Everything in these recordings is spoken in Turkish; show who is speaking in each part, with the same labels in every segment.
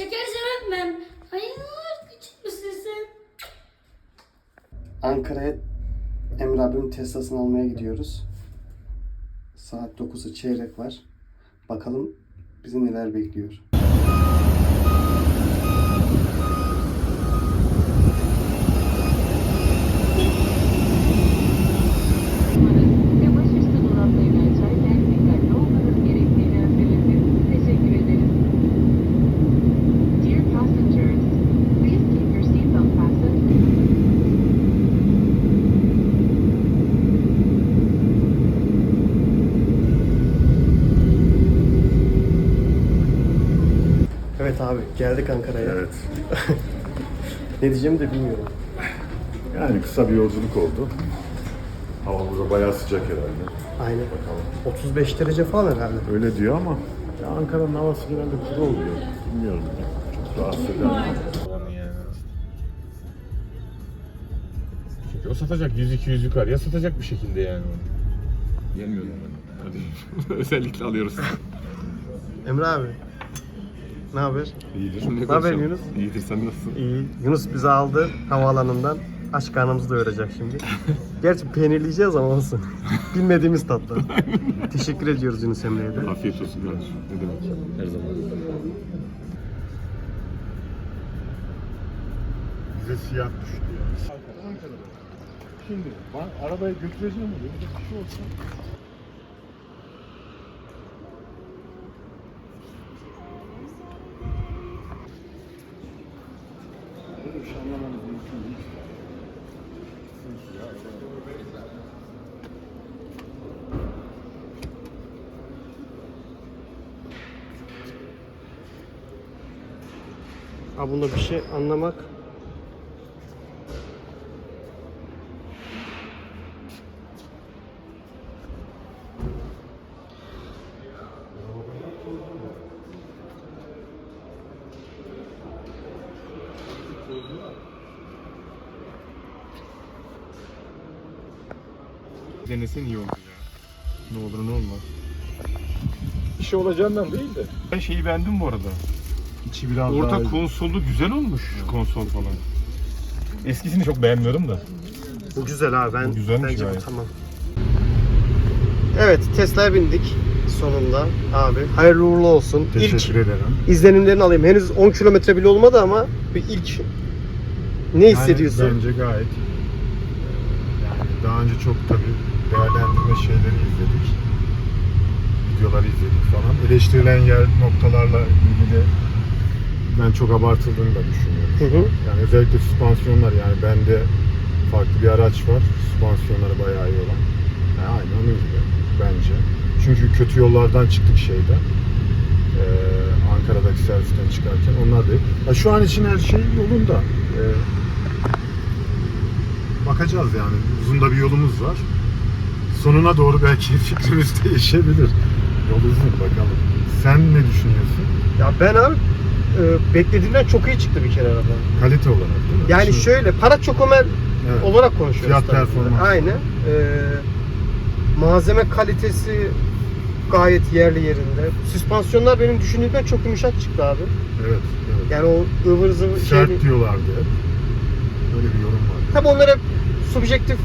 Speaker 1: Şeker sevmem. Hayır küçük müsün sen?
Speaker 2: Ankara'ya Emre abimin Tesla'sını almaya gidiyoruz. Saat 9'u çeyrek var. Bakalım bizi neler bekliyor. Geldik Ankara'ya.
Speaker 3: Evet.
Speaker 2: Ne diyeceğimi de bilmiyorum.
Speaker 3: Yani kısa bir yolculuk oldu. Hava burada bayağı sıcak herhalde.
Speaker 2: Aynen.
Speaker 3: Bakalım.
Speaker 2: 35 derece falan herhalde.
Speaker 3: Öyle diyor ama ya Ankara'nın havası genelde güzel oluyor. Bilmiyorum. Çok rahatsız eder.
Speaker 4: Çünkü o satacak 100-200 yukarıya satacak bir şekilde yani onu. Yemiyorum ben. Hadi. Özellikle alıyoruz.
Speaker 2: Emre abi. Ne haber?
Speaker 4: İyidir.
Speaker 2: haber
Speaker 4: konuşalım?
Speaker 2: Yunus?
Speaker 4: İyidir sen nasılsın?
Speaker 2: İyi. Yunus bizi aldı havaalanından. Aç karnımızı doyuracak şimdi. Gerçi peynirleyeceğiz ama olsun. Bilmediğimiz tatlı. Teşekkür ediyoruz Yunus Emre'ye de.
Speaker 4: Afiyet olsun kardeşim. Ne demek? Her zaman.
Speaker 3: Bize siyah düştü ya. Şimdi ben arabayı götüreceğim mi? Böyle bir şey olsa. Bir şey mümkün değil.
Speaker 2: Ha bunda bir şey anlamak
Speaker 4: Denesen iyi olur ya.
Speaker 3: Ne olur ne olmaz.
Speaker 4: Bir şey olacağından değil de. Ben şeyi beğendim bu arada.
Speaker 3: İçi biraz
Speaker 4: Orta
Speaker 3: daha...
Speaker 4: konsolu güzel olmuş konsol falan. Eskisini çok beğenmiyordum da.
Speaker 2: bu güzel abi. Ben
Speaker 4: Bu güzelmiş
Speaker 2: bence bu
Speaker 4: gayet.
Speaker 2: tamam. Evet Tesla'ya bindik sonunda abi. Hayırlı uğurlu olsun.
Speaker 3: Teşekkür
Speaker 2: İlk
Speaker 3: ederim.
Speaker 2: izlenimlerini alayım. Henüz 10 kilometre bile olmadı ama bir ilk ne hissediyorsun?
Speaker 3: Yani bence gayet e, yani daha önce çok tabii değerlendirme şeyleri izledik. Videoları izledik falan. Eleştirilen yer noktalarla ilgili ben çok abartıldığını da düşünüyorum.
Speaker 2: Hı hı.
Speaker 3: Yani özellikle süspansiyonlar yani bende farklı bir araç var. Süspansiyonları bayağı iyi olan. Yani aynı onun gibi bence. Çünkü kötü yollardan çıktık şeyde. Ee, Ankara'daki servisten çıkarken onlar da ya şu an için her şey yolunda. Ee, bakacağız yani. Uzun da bir yolumuz var. Sonuna doğru belki fikrimiz değişebilir. Yol uzun bakalım. Sen ne düşünüyorsun?
Speaker 2: Ya ben abi e, beklediğimden çok iyi çıktı bir kere araba.
Speaker 3: Kalite olarak değil mi?
Speaker 2: Yani
Speaker 3: Şimdi-
Speaker 2: şöyle para çok ömer
Speaker 3: Evet.
Speaker 2: olarak konuşuyoruz.
Speaker 3: Fiyat performans.
Speaker 2: Aynen. Ee, malzeme kalitesi gayet yerli yerinde. Süspansiyonlar benim düşündüğümden çok yumuşak çıktı abi.
Speaker 3: Evet, evet.
Speaker 2: Yani o ıvır zıvır şey.
Speaker 3: Sert diyorlardı hep. Öyle bir yorum var.
Speaker 2: Tabi onlar hep subjektif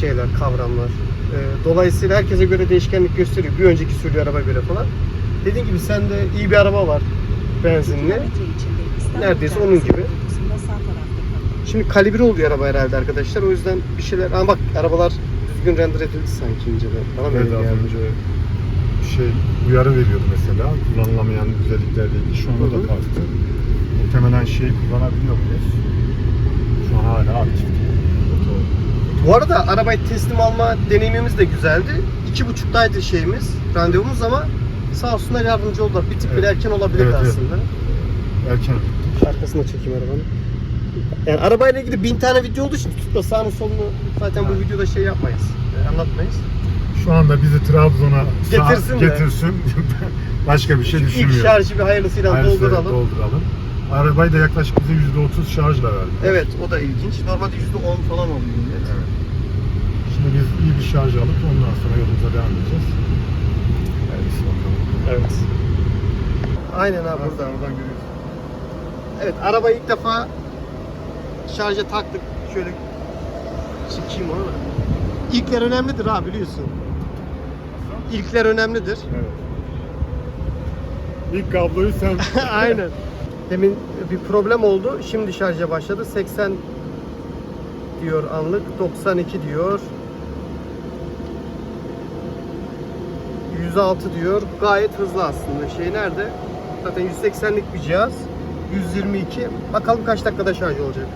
Speaker 2: şeyler, kavramlar. Ee, dolayısıyla herkese göre değişkenlik gösteriyor. Bir önceki sürücü araba göre falan. Dediğin gibi sende iyi bir araba var. Benzinli. Neredeyse onun gibi. Şimdi kalibre oluyor araba herhalde arkadaşlar. O yüzden bir şeyler... Ama bak arabalar düzgün render edildi sanki inceden. Bana
Speaker 3: Evet
Speaker 2: böyle
Speaker 3: az
Speaker 2: geldi.
Speaker 3: önce şey uyarı veriyordu mesela kullanılamayan özelliklerle ilgili. Şu anda
Speaker 2: Hı hı.
Speaker 3: da kalktı. Muhtemelen şey kullanabiliyor muyuz? Şu an hala aktif değil.
Speaker 2: Bu arada arabayı teslim alma deneyimimiz de güzeldi. İki buçuktaydı şeyimiz, randevumuz ama sağ olsunlar yardımcı oldular. Bir tık bile
Speaker 3: Evet.
Speaker 2: erken olabilirdi
Speaker 3: Evet, evet.
Speaker 2: aslında.
Speaker 3: Erken.
Speaker 2: Arkasına çekeyim arabanın. Yani arabayla ilgili bin tane video olduğu için tutup da sağını solunu zaten bu
Speaker 3: Evet.
Speaker 2: videoda şey yapmayız. e, Anlatmayız.
Speaker 3: Şu anda bizi Trabzon'a sağ-
Speaker 2: Getirsin de.
Speaker 3: getirsin. Başka bir şey
Speaker 2: İlk
Speaker 3: düşünmüyorum.
Speaker 2: şarjı bir hayırlısıyla
Speaker 3: Hayırlısı
Speaker 2: dolduralım.
Speaker 3: dolduralım. Arabayı da yaklaşık bize %30 şarjla verdi.
Speaker 2: Evet o da ilginç. Normalde %10 falan oluyor. millet.
Speaker 3: Evet. Şimdi biz iyi bir şarj alıp ondan sonra yolumuza devam edeceğiz. Bakalım.
Speaker 2: Evet. Aynen abi
Speaker 3: Buradan,
Speaker 2: burada.
Speaker 3: oradan görüyorsun.
Speaker 2: Evet arabayı ilk defa şarja taktık. Şöyle çekeyim onu da. İlkler önemlidir ha biliyorsun. İlkler önemlidir.
Speaker 3: Evet. İlk kabloyu sen
Speaker 2: Aynen. Demin bir problem oldu. Şimdi şarja başladı. 80 diyor anlık. 92 diyor. 106 diyor. Gayet hızlı aslında. Şey nerede? Zaten 180'lik bir cihaz. 122. Bakalım kaç dakikada şarj olacak.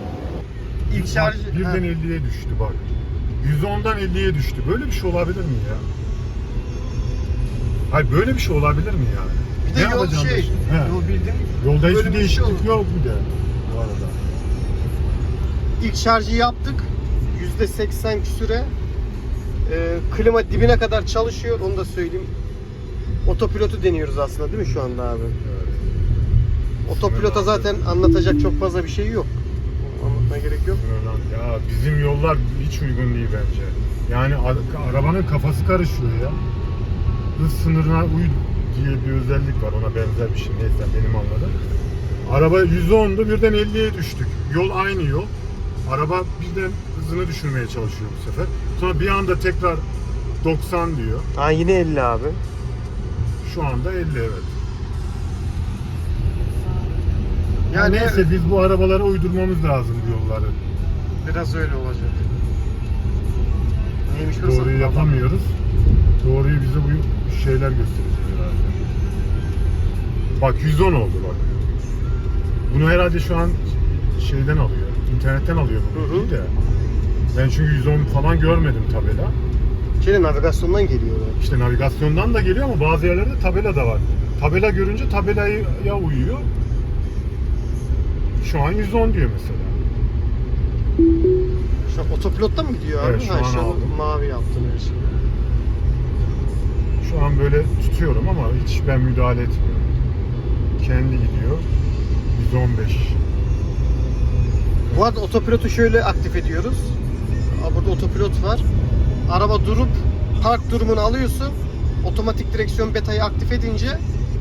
Speaker 2: İlk şarj...
Speaker 3: Birden
Speaker 2: Ha.
Speaker 3: 50'ye düştü bak. 110'dan 50'ye düştü. Böyle bir şey olabilir mi ya? Hayır böyle bir şey olabilir mi yani?
Speaker 2: Bir de
Speaker 3: Ne
Speaker 2: yol
Speaker 3: yapacağım
Speaker 2: şey.
Speaker 3: He.
Speaker 2: Yol bildiğin
Speaker 3: Yolda hiçbir
Speaker 2: bir şey
Speaker 3: değişiklik yok bir de bu arada.
Speaker 2: İlk şarjı yaptık. %80 küsüre. Ee, klima dibine kadar çalışıyor. Onu da söyleyeyim. Otopilotu deniyoruz aslında değil mi şu anda abi?
Speaker 3: Evet.
Speaker 2: Otopilota zaten anlatacak çok fazla bir şey yok. Anlatmaya gerek yok.
Speaker 3: Ya bizim yollar hiç uygun değil bence. Yani a- arabanın kafası karışıyor ya. Hız sınırına uy diye bir özellik var. Ona benzer bir şey. Neyse benim anladığım. Araba 110'du birden 50'ye düştük. Yol aynı yol. Araba birden hızını düşürmeye çalışıyor bu sefer. Sonra bir anda tekrar 90 diyor.
Speaker 2: Ha yine 50 abi.
Speaker 3: Şu anda 50 evet.
Speaker 2: Yani
Speaker 3: Neyse biz bu arabalara uydurmamız lazım bu yolları.
Speaker 2: biraz öyle olacak. Neymiş
Speaker 3: Doğruyu yapamıyoruz. Doğruyu bize bu şeyler gösterecek. Bak 110 oldu bak. Bunu herhalde şu an şeyden alıyor. internetten alıyor bu
Speaker 2: Hı hı.
Speaker 3: de. Ben çünkü 110 falan görmedim tabela.
Speaker 2: Şeyde navigasyondan geliyorlar.
Speaker 3: İşte navigasyondan da geliyor ama bazı yerlerde tabela da var. Tabela görünce tabelaya uyuyor. Şu an 110 diyor mesela.
Speaker 2: Şu an otopilotta mı gidiyor abi?
Speaker 3: Evet, şu
Speaker 2: ha,
Speaker 3: an
Speaker 2: şu an
Speaker 3: aldım.
Speaker 2: mavi yaptın her şeyi.
Speaker 3: Şu an böyle tutuyorum ama hiç ben müdahale etmiyorum. Kendi gidiyor. 115.
Speaker 2: Bu arada otopilotu şöyle aktif ediyoruz. Burada otopilot var. Araba durup park durumunu alıyorsun. Otomatik direksiyon betayı aktif edince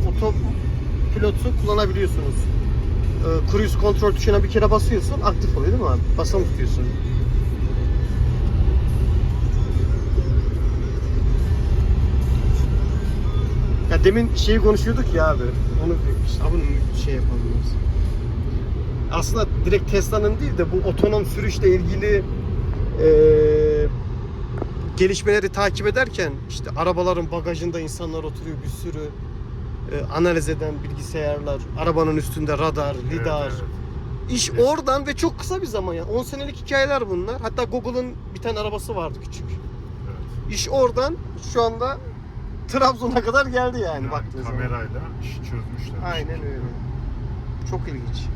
Speaker 2: otopilotu kullanabiliyorsunuz. Ee, cruise kontrol tuşuna bir kere basıyorsun, aktif oluyor değil mi abi? Basılı tutuyorsun. Demin şeyi konuşuyorduk ya abi. Onu işte abi şey yapalım biz. Aslında direkt Tesla'nın değil de bu otonom sürüşle ilgili eee, gelişmeleri takip ederken işte arabaların bagajında insanlar oturuyor bir sürü eee, analiz eden bilgisayarlar, arabanın üstünde radar, lidar.
Speaker 3: Evet,
Speaker 2: İş oradan ve çok kısa bir zaman yani 10 senelik hikayeler bunlar. Hatta Google'ın bir tane arabası vardı küçük.
Speaker 3: evet.
Speaker 2: İş oradan şu anda Trabzon'a kadar geldi yani,
Speaker 3: Yani
Speaker 2: baktığın zaman.
Speaker 3: kamerayla işi çözmüşler.
Speaker 2: Aynen öyle. Çok ilginç.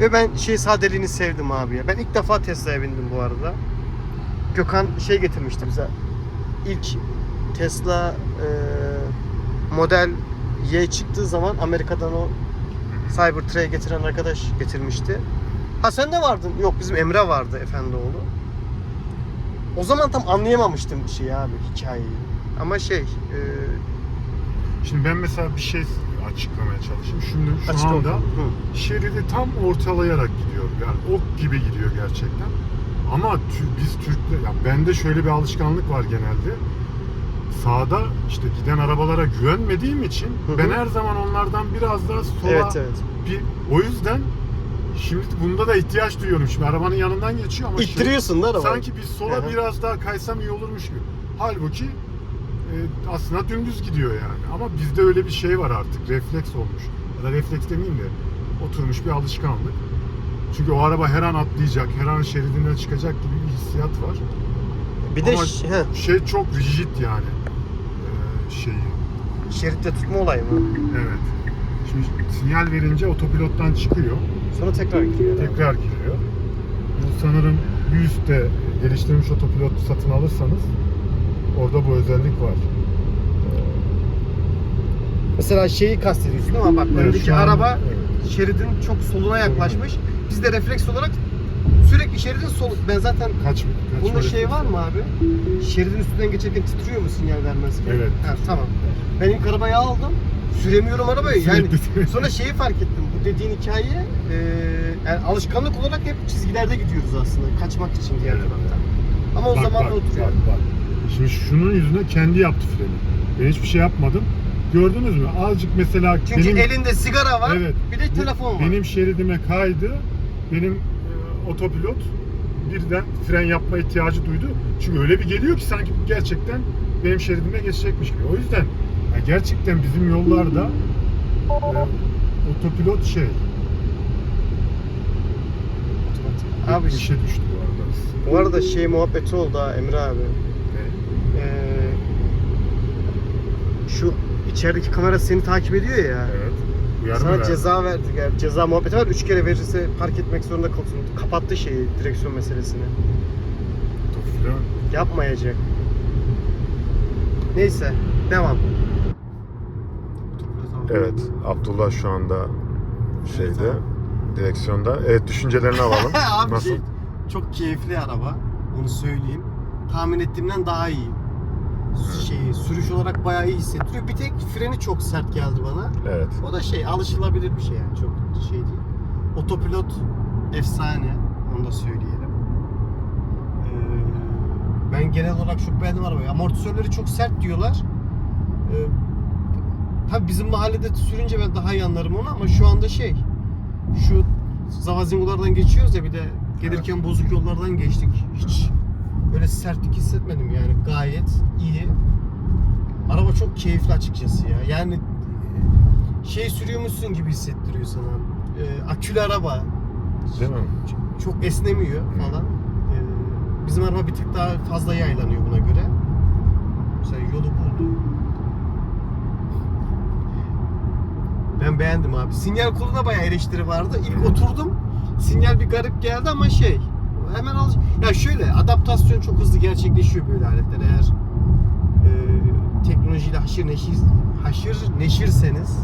Speaker 2: Ve ben şey sadeliğini sevdim abi ya. Ben ilk defa Tesla'ya bindim bu arada. Gökhan şey getirmişti bize. İlk Tesla e, Model Y çıktığı zaman Amerika'dan o Cybertruck'ı getiren arkadaş getirmişti. Ha sen de vardın. Yok bizim Emre vardı Efendioğlu. O zaman tam anlayamamıştım bir şey abi hikayeyi. Ama şey e,
Speaker 3: Şimdi ben mesela bir şey açıklamaya çalışayım. Şimdi şu
Speaker 2: Açık
Speaker 3: anda.
Speaker 2: Hı.
Speaker 3: şeridi tam ortalayarak gidiyor. Yani ok gibi gidiyor gerçekten. Ama biz Türkler, ya bende şöyle bir alışkanlık var genelde. Sağda işte giden arabalara güvenmediğim için
Speaker 2: Hı hı.
Speaker 3: ben her zaman onlardan biraz daha sola
Speaker 2: Evet evet.
Speaker 3: bir o yüzden şimdi bunda da ihtiyaç duyuyorum. Şimdi arabanın yanından geçiyor ama
Speaker 2: İttiriyorsun da arabayı.
Speaker 3: sanki biz sola
Speaker 2: hı.
Speaker 3: biraz daha kaysam iyi olurmuş gibi. Halbuki e, aslında dümdüz gidiyor yani. Ama bizde öyle bir şey var artık. Refleks olmuş. Ya da refleks demeyeyim de oturmuş bir alışkanlık. Çünkü o araba her an atlayacak, her an şeridinden çıkacak gibi bir hissiyat var.
Speaker 2: Bir de
Speaker 3: Ama
Speaker 2: he,
Speaker 3: şey çok rigid yani e, şeyi.
Speaker 2: şeritte tutma olayı mı?
Speaker 3: Evet. Şimdi sinyal verince otopilottan çıkıyor.
Speaker 2: Sonra tekrar giriyor.
Speaker 3: Tekrar giriyor. Bu sanırım bir üstte geliştirilmiş otopilot satın alırsanız orada bu özellik var.
Speaker 2: Mesela şeyi kastediyorsun ama bak
Speaker 3: Evet,
Speaker 2: öndeki
Speaker 3: şu an-
Speaker 2: araba
Speaker 3: evet.
Speaker 2: şeridin çok soluna yaklaşmış. Biz de refleks olarak sürekli şeridin sol ben zaten
Speaker 3: Kaç, kaç
Speaker 2: bunda şey
Speaker 3: refleks
Speaker 2: var mı abi? Şeridin üstünden geçerken titriyor mu sinyal vermez ki?
Speaker 3: Evet.
Speaker 2: Ha, tamam. Ben ilk arabayı aldım. Süremiyorum arabayı. Yani
Speaker 3: Sürekli
Speaker 2: sonra şeyi fark ettim. Dediğin hikaye e, yani alışkanlık olarak hep çizgilerde gidiyoruz aslında. Kaçmak için diğer taraftan. Ama o
Speaker 3: Bak,
Speaker 2: zaman
Speaker 3: bak,
Speaker 2: da oturuyor.
Speaker 3: bak, bak. Şimdi şunun yüzüne kendi yaptı freni. Ben hiçbir şey yapmadım. Gördünüz mü? Azıcık mesela
Speaker 2: Çünkü
Speaker 3: benim
Speaker 2: elinde sigara var,
Speaker 3: Evet.
Speaker 2: bir de telefon var.
Speaker 3: benim şeridime kaydı. Benim e, otopilot birden fren yapma ihtiyacı duydu. Çünkü öyle bir geliyor ki sanki gerçekten benim şeridime geçecekmiş gibi. O yüzden ya gerçekten bizim yollarda e, otopilot şey
Speaker 2: Abi
Speaker 3: bir şey düştü bu arada.
Speaker 2: bu arada şey muhabbeti oldu ha Emre abi. Ee, şu içerideki kamera seni takip ediyor ya.
Speaker 3: Evet. Uyarı mı
Speaker 2: Sana
Speaker 3: verdi?
Speaker 2: ceza verdi. Yani ceza muhabbeti var. Üç kere verirse park etmek zorunda kalsın. Kapattı şeyi, direksiyon meselesini.
Speaker 3: Otopilot.
Speaker 2: Yapmayacak. Neyse, devam.
Speaker 3: Evet, Abdullah şu anda şeyde, direksiyonda. Evet, düşüncelerini alalım.
Speaker 2: Abi
Speaker 3: Nasıl?
Speaker 2: şey, çok keyifli araba. Onu söyleyeyim. Tahmin ettiğimden daha iyi. Şey, sürüş olarak bayağı iyi hissettiriyor. Bir tek freni çok sert geldi bana.
Speaker 3: Evet.
Speaker 2: O da şey alışılabilir bir şey yani çok şey değil. Otopilot efsane onu da söyleyelim. Ee, ben genel olarak çok beğendim arabayı. Amortisörleri çok sert diyorlar. Ee, tabii bizim mahallede sürünce ben daha iyi anlarım onu ama şu anda şey şu zavazingulardan geçiyoruz ya bir de gelirken bozuk yollardan geçtik. Hiç böyle sertlik hissetmedim yani gayet iyi. Araba çok keyifli açıkçası ya. Yani şey sürüyormuşsun gibi hissettiriyor sana. Ee, akülü araba.
Speaker 3: Değil mi?
Speaker 2: Ç- Çok esnemiyor falan. Ee, bizim araba bir tık daha fazla yaylanıyor buna göre. Mesela yolu buldu. Ben beğendim abi. Sinyal koluna bayağı eleştiri vardı. İlk oturdum. Sinyal bir garip geldi ama şey hemen al. Ya şöyle adaptasyon çok hızlı gerçekleşiyor böyle aletler. Eğer e, teknolojiyle haşır neşir haşır neşirseniz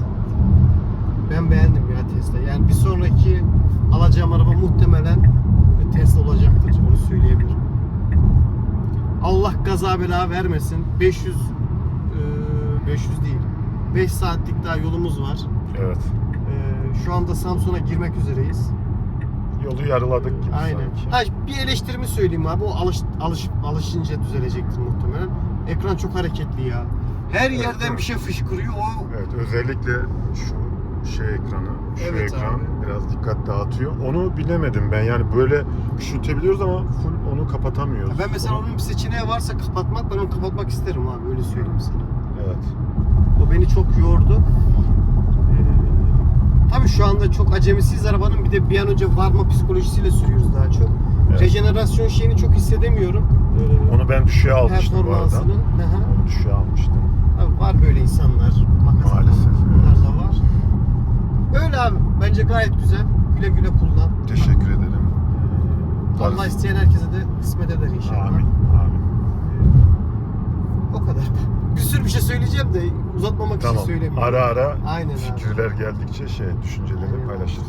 Speaker 2: ben beğendim ya Tesla. Yani bir sonraki alacağım araba muhtemelen Tesla olacaktır. Onu söyleyebilirim. Allah gaza bela vermesin. 500 e, 500 değil. 5 saatlik daha yolumuz var.
Speaker 3: Evet.
Speaker 2: E, şu anda Samsun'a girmek üzereyiz.
Speaker 3: Yolu yarıladık gibi
Speaker 2: Aynen.
Speaker 3: sanki.
Speaker 2: Ha, bir eleştirimi söyleyeyim abi. O alış, alış, alışınca düzelecektir muhtemelen. Ekran çok hareketli ya. Her
Speaker 3: Evet,
Speaker 2: yerden
Speaker 3: evet.
Speaker 2: bir şey fışkırıyor. O
Speaker 3: Evet, özellikle şu şey ekranı, şu
Speaker 2: Evet
Speaker 3: ekran
Speaker 2: abi.
Speaker 3: biraz dikkat dağıtıyor. Onu bilemedim ben. Yani böyle küçültebiliyoruz ama full onu kapatamıyoruz.
Speaker 2: ben mesela onun bir seçeneği varsa kapatmak, ben onu kapatmak isterim abi. Öyle söyleyeyim sana.
Speaker 3: Evet.
Speaker 2: O beni çok yordu. Tabii şu anda çok acemisiyiz arabanın. Bir de bir an önce varma psikolojisiyle sürüyoruz daha çok.
Speaker 3: Evet.
Speaker 2: Rejenerasyon şeyini çok hissedemiyorum. Ee,
Speaker 3: Onu ben düşüğe almıştım bu arada.
Speaker 2: Hı hı.
Speaker 3: Onu düşüğe almıştım.
Speaker 2: Abi var böyle insanlar.
Speaker 3: Maalesef,
Speaker 2: atanlar da var. Öyle abi. Bence gayet güzel. Güle güle kullan.
Speaker 3: Teşekkür ederim.
Speaker 2: Ee, Allah isteyen herkese de kısmet eder inşallah.
Speaker 3: Amin. Amin.
Speaker 2: Bir sürü bir şey söyleyeceğim de uzatmamak
Speaker 3: Tamam.
Speaker 2: için söylemiyorum.
Speaker 3: Ara ara
Speaker 2: Aynen abi.
Speaker 3: fikirler geldikçe şey, düşünceleri
Speaker 2: Aynen.
Speaker 3: paylaşırız.